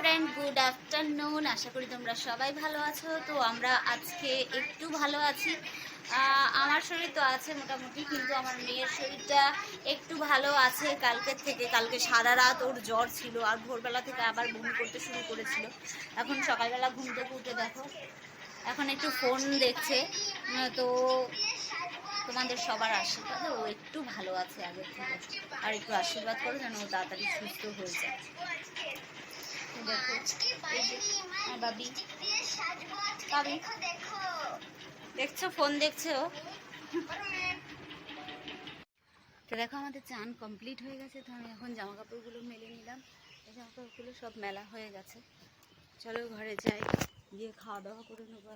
Friend good afternoon আশা করি তোমরা সবাই ভালো আছো। তো আমরা আজকে একটু ভালো আছি। আমার শরীর তো আছে মোটামুটি, কিন্তু আমার মেয়ের শরীরটা একটু ভালো আছে কালকের থেকে। কালকে সারা রাত ওর জ্বর ছিল আর ভোরবেলা থেকে আবার বমি করতে শুরু করেছিল। এখন সকালবেলা ঘুম থেকে উঠে দেখো, এখন একটু ফোন দেখছে। তো তোমাদের সবার আশীর্বাদে ও একটু ভালো আছে আগের থেকে। আর একটু আশীর্বাদ করো যেন ও তাড়াতাড়ি সুস্থ হয়ে যায়। দেখছ ফোন দেখছ? তো দেখো, আমাদের চান কমপ্লিট হয়ে গেছে, তো আমি এখন জামা কাপড়গুলো মেলে নিলাম। এই জামা কাপড়গুলো সব মেলা হয়ে গেছে। চলো ঘরে যাই, গিয়ে খাওয়া দাওয়া করে নেব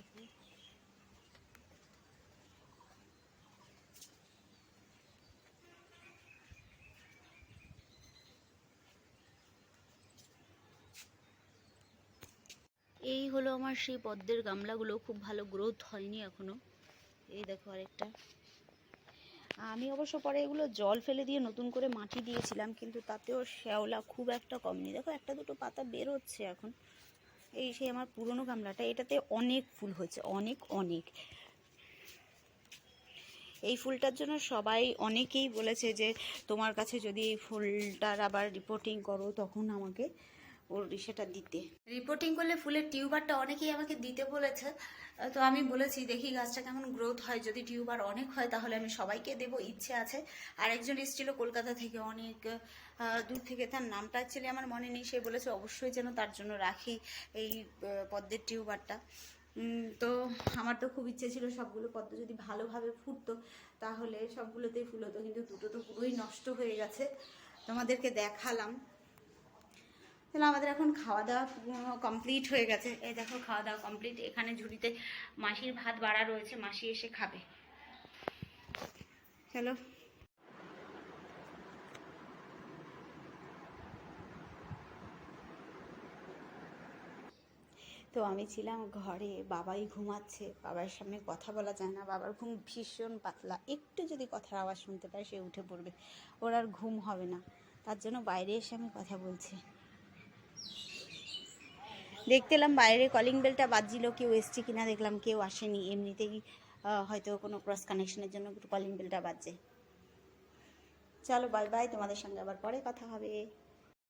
এই হলো আমার সেই পদ্মের গামলাগুলো, খুব ভালো গ্রোথ হয়নি এখনও। এই দেখো আরেকটা। আমি অবশ্য পরে এগুলো জল ফেলে দিয়ে নতুন করে মাটি দিয়েছিলাম, কিন্তু তাতেও শ্যাওলা খুব একটা কমনি। দেখো, একটা দুটো পাতা বের হচ্ছে এখন। এই সেই আমার পুরনো গামলাটা, এটাতে অনেক ফুল হয়েছে, অনেক অনেক। এই ফুলটার জন্য সবাই অনেকেই বলেছে যে, তোমার কাছে যদি এই ফুলটার আবার রিপোর্টিং করো, তখন আমাকে ওর সেটা দিতে। রিপোর্টিং করলে ফুলের টিউবারটা অনেকেই আমাকে দিতে বলেছে। তো আমি বলেছি, দেখি গাছটা কেমন গ্রোথ হয়। যদি টিউবার অনেক হয়, তাহলে আমি সবাইকে দেব। ইচ্ছে আছে। আরেকজন এসেছিল কলকাতা থেকে, অনেক দূর থেকে। তার নামটা অ্যাকচুয়ালি আমার মনে নেই। সে বলেছে, অবশ্যই যেন তার জন্য রাখি এই পদ্মের টিউবারটা। তো আমার তো খুব ইচ্ছে ছিল সবগুলো পদ্ম যদি ভালোভাবে ফুটতো, তাহলে সবগুলোতেই ফুল হতো। কিন্তু দুটো তো পুরোই নষ্ট হয়ে গেছে। তোমাদেরকে দেখালাম। তাহলে আমাদের এখন খাওয়া দাওয়া কমপ্লিট হয়ে গেছে। এই দেখো, খাওয়া দাওয়া কমপ্লিট এখানে ঝুড়িতে মাসির ভাত বাড়া রয়েছে, মাসি এসে খাবে। চলো। তো আমি ছিলাম ঘরে, বাবাই ঘুমাচ্ছে। বাবার সামনে কথা বলা যায় না, বাবার ঘুম ভীষণ পাতলা। একটু যদি কথার আওয়াজ শুনতে পায়, সে উঠে পড়বে। ওর আর ঘুম হবে না। তার জন্য বাইরে এসে আমি কথা বলছি। দেখতে এলাম, বাইরে কলিং বেলটা বাজছিল, কেউ এসছে কিনা দেখলাম, কেউ আসেনি। এমনিতেই হয়তো কোনো ক্রস কানেকশনের জন্য কলিং বেলটা বাজছে। চলো বাই বাই তোমাদের সঙ্গে আবার পরে কথা হবে।